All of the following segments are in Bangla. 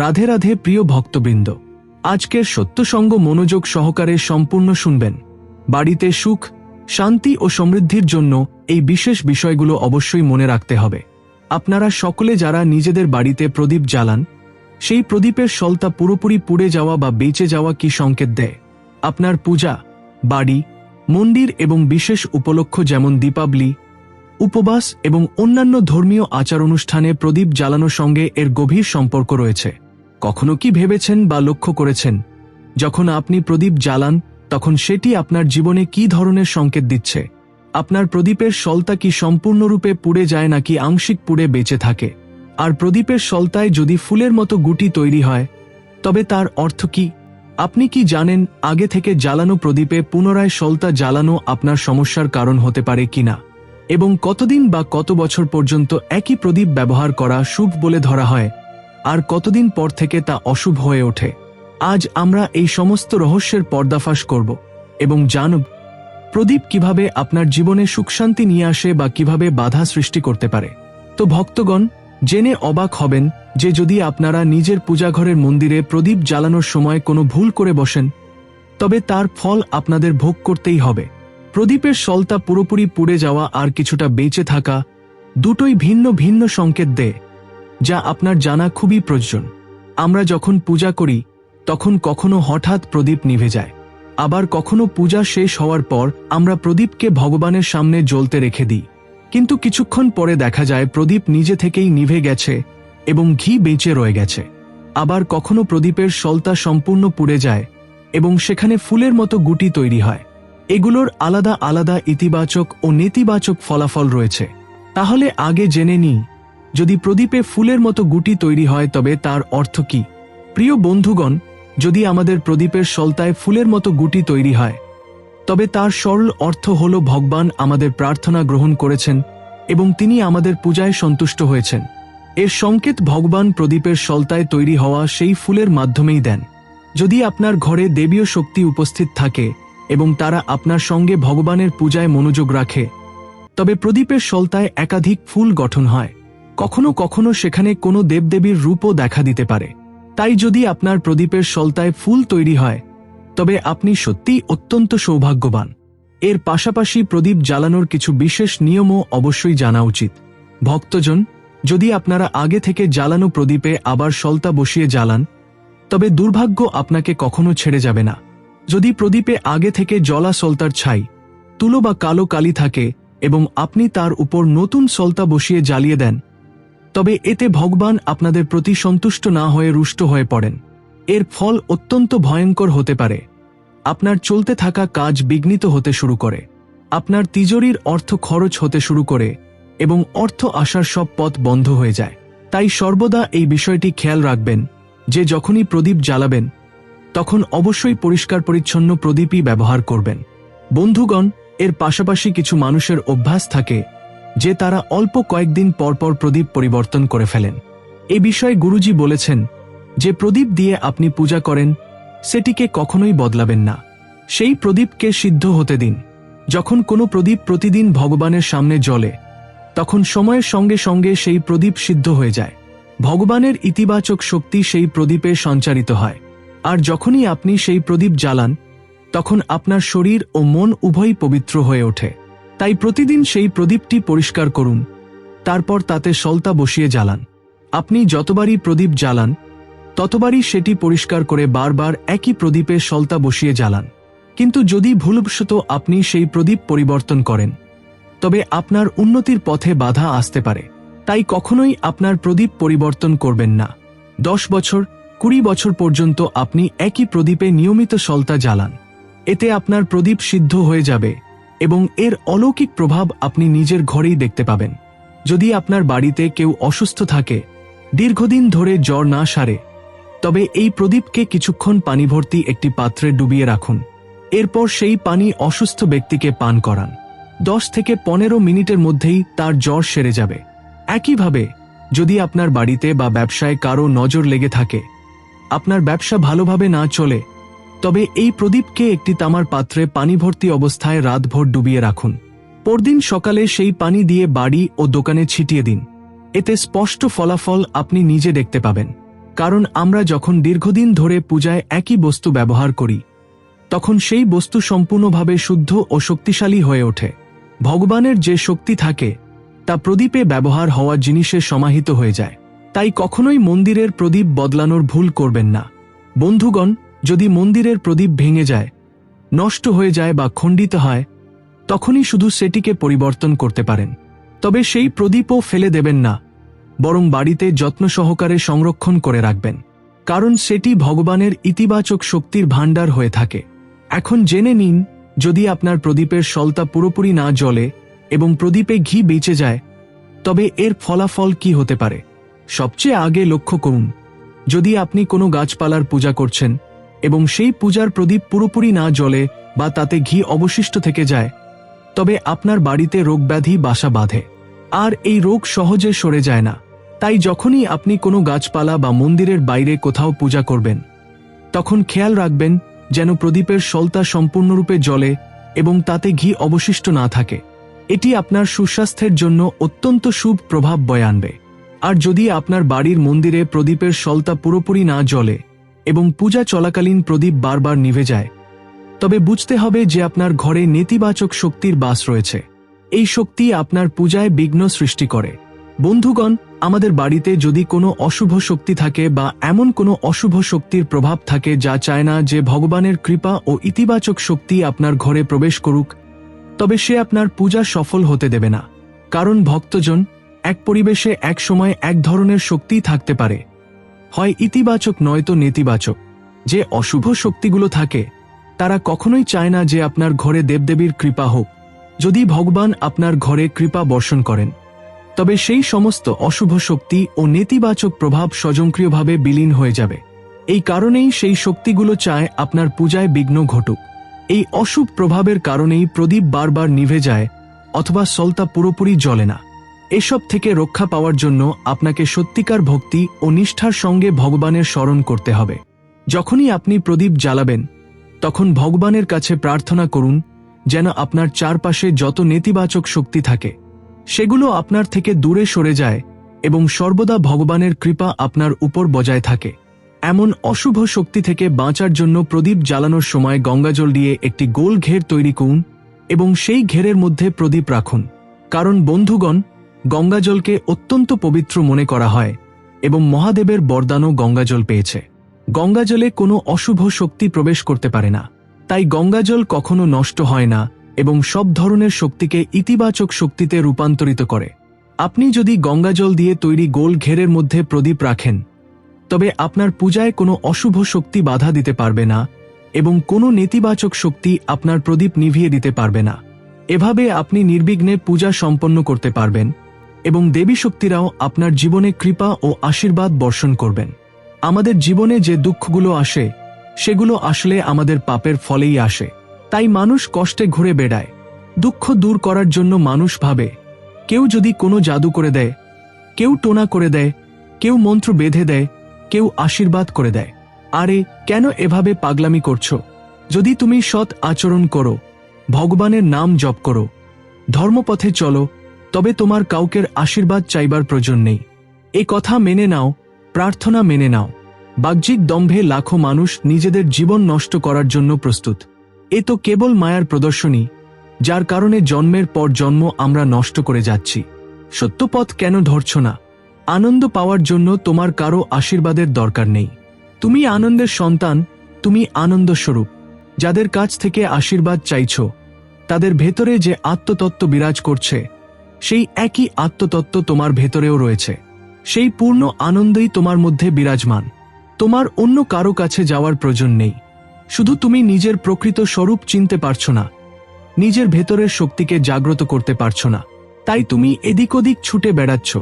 রাধে রাধে প্রিয় ভক্তবৃন্দ, আজকের সত্যসঙ্গ মনোযোগ সহকারে সম্পূর্ণ শুনবেন। বাড়িতে সুখ, শান্তি ও সমৃদ্ধির জন্য এই বিশেষ বিষয়গুলো অবশ্যই মনে রাখতে হবে। আপনারা সকলে যারা নিজেদের বাড়িতে প্রদীপ জ্বালান, সেই প্রদীপের সলতা পুরোপুরি পুড়ে যাওয়া বা বেঁচে যাওয়া কি সংকেত দেয়? আপনার পূজা, বাড়ি, মন্দির এবং বিশেষ উপলক্ষ যেমন দীপাবলি, উপবাস এবং অন্যান্য ধর্মীয় আচার অনুষ্ঠানে প্রদীপ জ্বালানোর সঙ্গে এর গভীর সম্পর্ক রয়েছে। কখনো কি ভেবেছেন বা লক্ষ্য করেছেন? যখন আপনি প্রদীপ জ্বালান, তখন সেটি আপনার জীবনে কি ধরনের সংকেত দিচ্ছে? আপনার প্রদীপের সলতা কি সম্পূর্ণরূপে পুড়ে যায় নাকি আংশিক পুড়ে বেঁচে থাকে? আর প্রদীপের সলতায় যদি ফুলের মতো গুটি তৈরি হয়, তবে তার অর্থ কি? আপনি কি জানেন আগে থেকে জ্বালানো প্রদীপে পুনরায় সলতা জ্বালানো আপনার সমস্যার কারণ হতে পারে কিনা এবং কতদিন বা কত বছর পর্যন্ত একই প্রদীপ ব্যবহার করা শুভ বলে ধরা হয়? আর কতদিন পর থেকে তা অশুভ হয়ে ওঠে। আজ আমরা এই সমস্ত রহস্যের পর্দাফাশ করব এবং জানব প্রদীপ কীভাবে আপনার জীবনে সুখশান্তি নিয়ে আসে বা কীভাবে বাধা সৃষ্টি করতে পারে। তো ভক্তগণ, জেনে অবাক হবেন যে যদি আপনারা নিজের পূজাঘরের মন্দিরে প্রদীপ জ্বালানোর সময় কোনো ভুল করে বসেন, তবে তার ফল আপনাদের ভোগ করতেই হবে। প্রদীপের সলতা পুরোপুরি পুড়ে যাওয়া আর কিছুটা বেঁচে থাকা দুটোই ভিন্ন ভিন্ন সংকেত দেয়। যা আপনার জানা খুবই প্রয়োজন। আমরা যখন পূজা করি, তখন কখনো হঠাৎ প্রদীপ নিভে যায়। আবার কখনো পূজা শেষ হওয়ার পর, আমরা প্রদীপকে ভগবানের সামনে জ্বলতে রেখে দিই। কিন্তু কিছুক্ষণ পরে দেখা যায়, প্রদীপ নিজে থেকেই নিভে গেছে এবং ঘি বেঁচে রয়ে গেছে। আবার কখনো প্রদীপের সলতা সম্পূর্ণ পুড়ে যায় এবং সেখানে ফুলের মতো গুটি তৈরি হয়। এগুলোর আলাদা আলাদা ইতিবাচক ও নেতিবাচক ফলাফল রয়েছে। তাহলে আগে জেনে নিই যদি প্রদীপে ফুলের মতো গুটি তৈরি হয়, তবে তার অর্থ কি? প্রিয় বন্ধুগণ, যদি আমাদের প্রদীপের সলতায় ফুলের মতো গুটি তৈরি হয়, তবে তার সরল অর্থ হল ভগবান আমাদের প্রার্থনা গ্রহণ করেছেন এবং তিনি আমাদের পূজায় সন্তুষ্ট হয়েছেন। এর সংকেত ভগবান প্রদীপের সলতায় তৈরি হওয়া সেই ফুলের মাধ্যমেই দেন। যদি আপনার ঘরে দেবীয় শক্তি উপস্থিত থাকে এবং তারা আপনার সঙ্গে ভগবানের পূজায় মনোযোগ রাখে, তবে প্রদীপের সলতায় একাধিক ফুল গঠন হয়। কখনো কখনো সেখানে কোনো দেবদেবীর রূপও দেখা দিতে পারে। তাই যদি আপনার প্রদীপের সলতায় ফুল তৈরি হয়, তবে আপনি সত্যিই অত্যন্ত সৌভাগ্যবান। এর পাশাপাশি প্রদীপ জ্বালানোর কিছু বিশেষ নিয়মও অবশ্যই জানা উচিত। ভক্তজন, যদি আপনারা আগে থেকে জ্বালানো প্রদীপে আবার সলতা বসিয়ে জ্বালান, তবে দুর্ভাগ্য আপনাকে কখনো ছেড়ে যাবে না। যদি প্রদীপে আগে থেকে জলা সলতার ছাই, তুলো বা কালো কালি থাকে এবং আপনি তার উপর নতুন সলতা বসিয়ে জ্বালিয়ে দেন তবে এতে ভগবান আপনাদের প্রতি সন্তুষ্ট না হয়ে রুষ্ট হয়ে পড়েন। এর ফল অত্যন্ত ভয়ঙ্কর হতে পারে। আপনার চলতে থাকা কাজ বিঘ্নিত হতে শুরু করে। আপনার তিজোরির অর্থ খরচ হতে শুরু করে এবং অর্থ আসার সব পথ বন্ধ হয়ে যায়। তাই সর্বদা এই বিষয়টি খেয়াল রাখবেন, যে যখনই প্রদীপ জ্বালাবেন, তখন অবশ্যই পরিষ্কার পরিচ্ছন্ন প্রদীপই ব্যবহার করবেন। বন্ধুগণ, এর পাশাপাশি কিছু মানুষের অভ্যাস থাকে যে তারা অল্প কয়েকদিন পরপর প্রদীপ পরিবর্তন করে ফেলেন। এ বিষয়ে গুরুজি বলেছেন, যে প্রদীপ দিয়ে আপনি পূজা করেন, সেটিকে কখনোই বদলাবেন না। সেই প্রদীপকে সিদ্ধ হতে দিন। যখন কোনো প্রদীপ প্রতিদিন ভগবানের সামনে জ্বলে, তখন সময়ের সঙ্গে সঙ্গে সেই প্রদীপ সিদ্ধ হয়ে যায়। ভগবানের ইতিবাচক শক্তি সেই প্রদীপে সঞ্চারিত হয়। আর যখনই আপনি সেই প্রদীপ জ্বালান, তখন আপনার শরীর ও মন উভয়ই পবিত্র হয়ে ওঠে। তাই প্রতিদিন সেই প্রদীপটি পরিষ্কার করুন। তারপর তাতে সলতা বসিয়ে জ্বালান। আপনি যতবারই প্রদীপ জ্বালান, ততবারই সেটি পরিষ্কার করে বারবার একই প্রদীপে সলতা বসিয়ে জ্বালান। কিন্তু যদি ভুলবশত আপনি সেই প্রদীপ পরিবর্তন করেন, তবে আপনার উন্নতির পথে বাধা আসতে পারে। তাই কখনোই আপনার প্রদীপ পরিবর্তন করবেন না। দশ বছর, কুড়ি বছর পর্যন্ত আপনি একই প্রদীপে নিয়মিত সলতা জ্বালান। এতে আপনার প্রদীপ সিদ্ধ হয়ে যাবে। এবং এর অলৌকিক প্রভাব আপনি নিজের ঘরেই দেখতে পাবেন। যদি আপনার বাড়িতে কেউ অসুস্থ থাকে, দীর্ঘদিন ধরে জ্বর না সারে, তবে এই প্রদীপকে কিছুক্ষণ পানি ভর্তি একটি পাত্রে ডুবিয়ে রাখুন। এরপর সেই পানি অসুস্থ ব্যক্তিকে পান করান। দশ থেকে পনেরো মিনিটের মধ্যেই তার জ্বর সেরে যাবে। একইভাবে, যদি আপনার বাড়িতে বা ব্যবসায় কারও নজর লেগে থাকে, আপনার ব্যবসা ভালোভাবে না চলে তবে এই প্রদীপকে একটি তামার পাত্রে পানি ভর্তি অবস্থায় রাতভর ডুবিয়ে রাখুন। পরদিন সকালে সেই পানি দিয়ে বাড়ি ও দোকানে ছিটিয়ে দিন। এতে স্পষ্ট ফলাফল আপনি নিজে দেখতে পাবেন। কারণ আমরা যখন দীর্ঘদিন ধরে পূজায় একই বস্তু ব্যবহার করি, তখন সেই বস্তু সম্পূর্ণভাবে শুদ্ধ ও শক্তিশালী হয়ে ওঠে। ভগবানের যে শক্তি থাকে, তা প্রদীপে ব্যবহার হওয়া জিনিসে সমাহিত হয়ে যায়। তাই কখনোই মন্দিরের প্রদীপ বদলানোর ভুল করবেন না। বন্ধুগণ যদি মন্দিরের প্রদীপ ভেঙে যায়, নষ্ট হয়ে যায় বা খণ্ডিত হয়, তখনই শুধু সেটিকে পরিবর্তন করতে পারেন। তবে সেই প্রদীপও ফেলে দেবেন না, বরং বাড়িতে যত্ন সহকারে সংরক্ষণ করে রাখবেন, কারণ সেটি ভগবানের ইতিবাচক শক্তির ভাণ্ডার হয়ে থাকে। এখন জেনে নিন, যদি আপনার প্রদীপের সলতা পুরোপুরি না জ্বলে এবং প্রদীপে ঘি বেঁচে যায়, তবে এর ফলাফল কি হতে পারে? সবচেয়ে আগে লক্ষ্য করুন, যদি আপনি কোনো গাছপালার পূজা করছেন এবং সেই পূজার প্রদীপ পুরোপুরি না জ্বলে বা তাতে ঘি অবশিষ্ট থেকে যায়, তবে আপনার বাড়িতে রোগব্যাধি বাসা বাঁধে। আর এই রোগ সহজে সরে যায় না। তাই যখনই আপনি কোনো গাছপালা বা মন্দিরের বাইরে কোথাও পূজা করবেন, তখন খেয়াল রাখবেন যেন প্রদীপের সলতা সম্পূর্ণরূপে জলে এবং তাতে ঘি অবশিষ্ট না থাকে। এটি আপনার সুস্বাস্থ্যের জন্য অত্যন্ত শুভ প্রভাব বয়ে আনবে। আর যদি আপনার বাড়ির মন্দিরে প্রদীপের সলতা পুরোপুরি না জ্বলে এবং পূজা চলাকালীন প্রদীপ বারবার নিভে যায়। তবে বুঝতে হবে যে আপনার ঘরে নেতিবাচক শক্তির বাস রয়েছে। এই শক্তি আপনার পূজায় বিঘ্ন সৃষ্টি করে। বন্ধুগণ, আমাদের বাড়িতে যদি কোনো অশুভ শক্তি থাকে বা এমন কোনো অশুভ শক্তির প্রভাব থাকে যা চায় না যে ভগবানের কৃপা ও ইতিবাচক শক্তি আপনার ঘরে প্রবেশ করুক, তবে সে আপনার পূজা সফল হতে দেবে না। কারণ ভক্তজন, এক পরিবেশে এক সময় এক ধরনের শক্তিই থাকতে পারে। হয় ইতিবাচক নয়তো নেতিবাচক। যে অশুভ শক্তিগুলো থাকে, তারা কখনোই চায় না যে আপনার ঘরে দেবদেবীর কৃপা হোক, যদি ভগবান আপনার ঘরে কৃপা বর্ষণ করেন। তবে সেই সমস্ত অশুভ শক্তি ও নেতিবাচক প্রভাব স্বয়ংক্রিয়ভাবে বিলীন হয়ে যাবে। এই কারণেই সেই শক্তিগুলো চায় আপনার পূজায় বিঘ্ন ঘটুক। এই অশুভ প্রভাবের কারণেই প্রদীপ বারবার নিভে যায়, অথবা সলতা পুরোপুরি জ্বলে না। এসব থেকে রক্ষা পাওয়ার জন্য আপনাকে সত্যিকার ভক্তি ও নিষ্ঠার সঙ্গে ভগবানের স্মরণ করতে হবে। যখনই আপনি প্রদীপ জ্বালাবেন, তখন ভগবানের কাছে প্রার্থনা করুন যেন আপনার চারপাশে যত নেতিবাচক শক্তি থাকে, সেগুলো আপনার থেকে দূরে সরে যায় এবং সর্বদা ভগবানের কৃপা আপনার উপর বজায় থাকে। এমন অশুভ শক্তি থেকে বাঁচার জন্য প্রদীপ জ্বালানোর সময় গঙ্গাজল দিয়ে একটি গোল ঘের তৈরি করুন এবং সেই ঘেরের মধ্যে প্রদীপ রাখুন। কারণ বন্ধুগণ গঙ্গাজলকে অত্যন্ত পবিত্র মনে করা হয় এবং মহাদেবের বরদানও গঙ্গাজল পেয়েছে। গঙ্গাজলে কোনো অশুভ শক্তি প্রবেশ করতে পারে না। তাই গঙ্গাজল কখনো নষ্ট হয় না এবং সব ধরনের শক্তিকে ইতিবাচক শক্তিতে রূপান্তরিত করে। আপনি যদি গঙ্গাজল দিয়ে তৈরি গোল ঘেরের মধ্যে প্রদীপ রাখেন, তবে আপনার পূজায় কোনো অশুভ শক্তি বাধা দিতে পারবে না এবং কোনো নেতিবাচক শক্তি আপনার প্রদীপ নিভিয়ে দিতে পারবে না। এভাবে আপনি নির্বিঘ্নে পূজা সম্পন্ন করতে পারবেন। এবং দেবী শক্তিরাও আপনার জীবনে কৃপা ও আশীর্বাদ বর্ষণ করবেন। আমাদের জীবনে যে দুঃখগুলো আসে, সেগুলো আসলে আমাদের পাপের ফলেই আসে। তাই মানুষ কষ্টে ঘুরে বেড়ায়। দুঃখ দূর করার জন্য মানুষ ভাবে, কেউ যদি কোনো জাদু করে দেয়, কেউ টোনা করে দেয়, কেউ মন্ত্র বেঁধে দেয়, কেউ আশীর্বাদ করে দেয়। আরে, কেন এভাবে পাগলামি করছ? যদি তুমি সৎ আচরণ করো, ভগবানের নাম জপ করো, ধর্মপথে চলো তবে তোমার কাউকের আশীর্বাদ চাইবার প্রয়োজন নেই। এ কথা মেনে নাও, প্রার্থনা মেনে নাও। বাহ্যিক দম্ভে লাখো মানুষ নিজেদের জীবন নষ্ট করার জন্য প্রস্তুত। এ তো কেবল মায়ার প্রদর্শনী, যার কারণে জন্মের পর জন্ম আমরা নষ্ট করে যাচ্ছি। সত্যপথ কেন ধরছ না? আনন্দ পাওয়ার জন্য তোমার কারও আশীর্বাদের দরকার নেই। তুমি আনন্দের সন্তান, তুমি আনন্দস্বরূপ। যাদের কাছ থেকে আশীর্বাদ চাইছ, তাদের ভেতরে যে আত্মতত্ত্ব বিরাজ করছে সেই একই আত্মতত্ত্ব তোমার ভেতরেও রয়েছে। সেই পূর্ণ আনন্দই তোমার মধ্যে বিরাজমান। তোমার অন্য কারও কাছে যাওয়ার প্রয়োজন নেই। শুধু তুমি নিজের প্রকৃত স্বরূপ চিনতে পারছ না। নিজের ভেতরের শক্তিকে জাগ্রত করতে পারছ না। তাই তুমি এদিক ওদিক ছুটে বেড়াচ্ছ।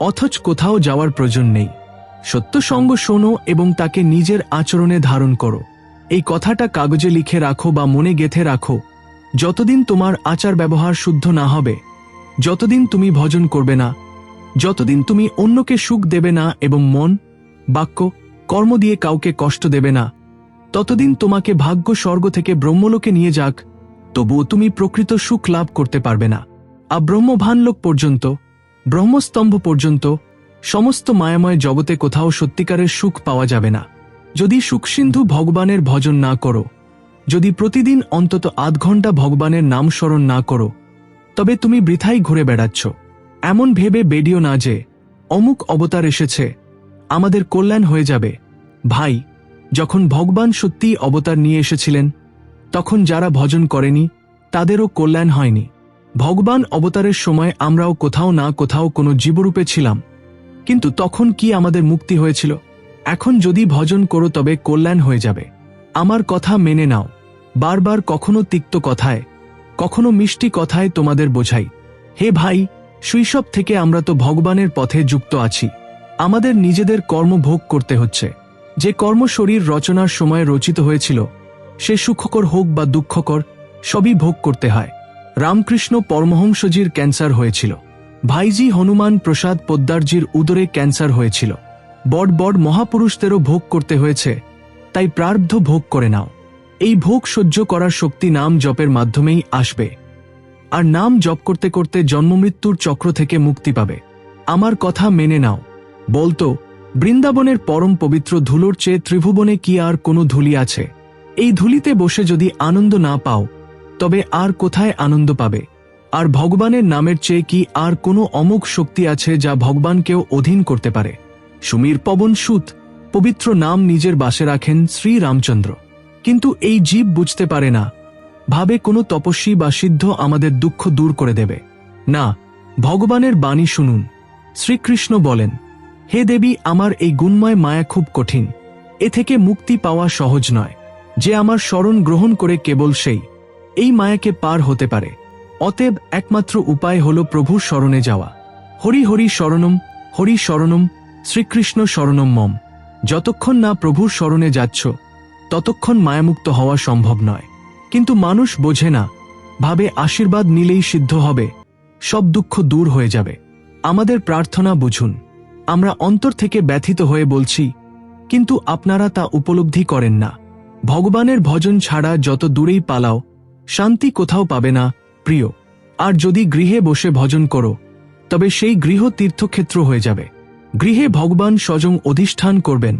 অথচ কোথাও যাওয়ার প্রয়োজন নেই। সত্য সঙ্গ শোনো এবং তাকে নিজের আচরণে ধারণ করো। এই কথাটা কাগজে লিখে রাখো বা মনে গেথে রাখো। যতদিন তোমার আচার ব্যবহার শুদ্ধ না হবে যতদিন তুমি ভজন করবে না, যতদিন তুমি অন্যকে সুখ দেবে না এবং মন, বাক্য, কর্ম দিয়ে কাউকে কষ্ট দেবে না, ততদিন তোমাকে ভাগ্য স্বর্গ থেকে ব্রহ্মলোকে নিয়ে যাক, তবুও তুমি প্রকৃত সুখ লাভ করতে পারবে না। আর ব্রহ্মভানলোক পর্যন্ত, ব্রহ্মস্তম্ভ পর্যন্ত, সমস্ত মায়াময় জগতে কোথাও সত্যিকারের সুখ পাওয়া যাবে না। যদি সুখসিন্ধু ভগবানের ভজন না করো, যদি প্রতিদিন অন্তত আধ ঘণ্টা ভগবানের নাম স্মরণ না করো তবে তুমি বৃথাই ঘুরে বেড়াচ্ছ। এমন ভেবে বেডিও না যে, অমুক অবতার এসেছে, আমাদের কল্যাণ হয়ে যাবে। ভাই, যখন ভগবান সত্যিই অবতার নিয়ে এসেছিলেন, তখন যারা ভজন করেনি, তাদেরও কল্যাণ হয়নি। ভগবান অবতারের সময় আমরাও কোথাও না কোথাও কোনো জীবরূপে ছিলাম। কিন্তু তখন কি আমাদের মুক্তি হয়েছিল? এখন যদি ভজন করো তবে কল্যাণ হয়ে যাবে। আমার কথা মেনে নাও। বারবার কখনো তিক্ত কথায় কখনো মিষ্টি কথায় তোমাদের বোঝাই। হে ভাই, শৈশব থেকে আমরা তো ভগবানের পথে যুক্ত আছি। আমাদের নিজেদের কর্ম ভোগ করতে হচ্ছে। যে কর্ম শরীর রচনার সময় রচিত হয়েছিল, সে সুখকর হোক বা দুঃখকর, সবই ভোগ করতে হয়। রামকৃষ্ণ পরমহংসজির ক্যান্সার হয়েছিল। ভাইজি হনুমান প্রসাদ পোদ্দারজির উদরে ক্যান্সার হয়েছিল। বড় বড় মহাপুরুষদেরও ভোগ করতে হয়েছে, তাই প্রার্ধ ভোগ করে নাও। এই ভোগ সহ্য করার শক্তি নাম জপের মাধ্যমেই আসবে। আর নাম জপ করতে করতে জন্মমৃত্যুর চক্র থেকে মুক্তি পাবে। আমার কথা মেনে নাও। বলতো বৃন্দাবনের পরম পবিত্র ধুলোর চেয়ে ত্রিভুবনে কি আর কোনো ধুলি আছে? এই ধুলিতে বসে যদি আনন্দ না পাও, তবে আর কোথায় আনন্দ পাবে? আর ভগবানের নামের চেয়ে কি আর কোনো অমুক শক্তি আছে যা ভগবানকেও অধীন করতে পারে? সুমীর পবন সুত, পবিত্র নাম নিজের বাসে রাখেন শ্রী রামচন্দ্র কিন্তু এই জীব বুঝতে পারে না। ভাবে কোনো তপস্বী বা সিদ্ধ আমাদের দুঃখ দূর করে দেবে। না, ভগবানের বাণী শুনুন। শ্রীকৃষ্ণ বলেন, হে দেবী, আমার এই গুণময় মায়া খুব কঠিন। এ থেকে মুক্তি পাওয়া সহজ নয়। যে আমার স্মরণ গ্রহণ করে কেবল সেই। এই মায়াকে পার হতে পারে। অতএব একমাত্র উপায় হল প্রভুর স্মরণে যাওয়া। হরি হরি শরণম হরি শরণম শ্রীকৃষ্ণ শরণম মম। যতক্ষণ না প্রভুর স্মরণে যাচ্ছ ততক্ষণ মায়ামুক্ত হওয়া সম্ভব নয়। কিন্তু মানুষ বোঝে না, ভাবে আশীর্বাদ নিলেই সিদ্ধ হবে, সব দুঃখ দূর হয়ে যাবে। আমাদের প্রার্থনা বুঝুন, আমরা অন্তর থেকে ব্যথিত হয়ে বলছি, কিন্তু আপনারা তা উপলব্ধি করেন না। ভগবানের ভজন ছাড়া যত দূরেই পালাও, শান্তি কোথাও পাবে না, প্রিয়। আর যদি গৃহে বসে ভজন করো, তবে সেই গৃহ তীর্থক্ষেত্র হয়ে যাবে। গৃহে ভগবান স্বজং অধিষ্ঠান করবেন।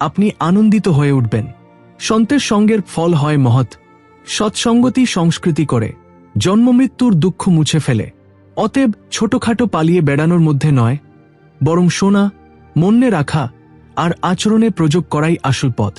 আপনি আনন্দিত হয়ে উঠবেন। সন্তের সঙ্গের ফল হয় মহৎ। সৎসঙ্গতি সংস্কৃতি করে। জন্মমৃত্যুর দুঃখ মুছে ফেলে। অতএব ছোটখাটো পালিয়ে বেড়ানোর মধ্যে নয়। বরং শোনা মন্যে রাখা আর আচরণে প্রযোগ করাই আসল পথ।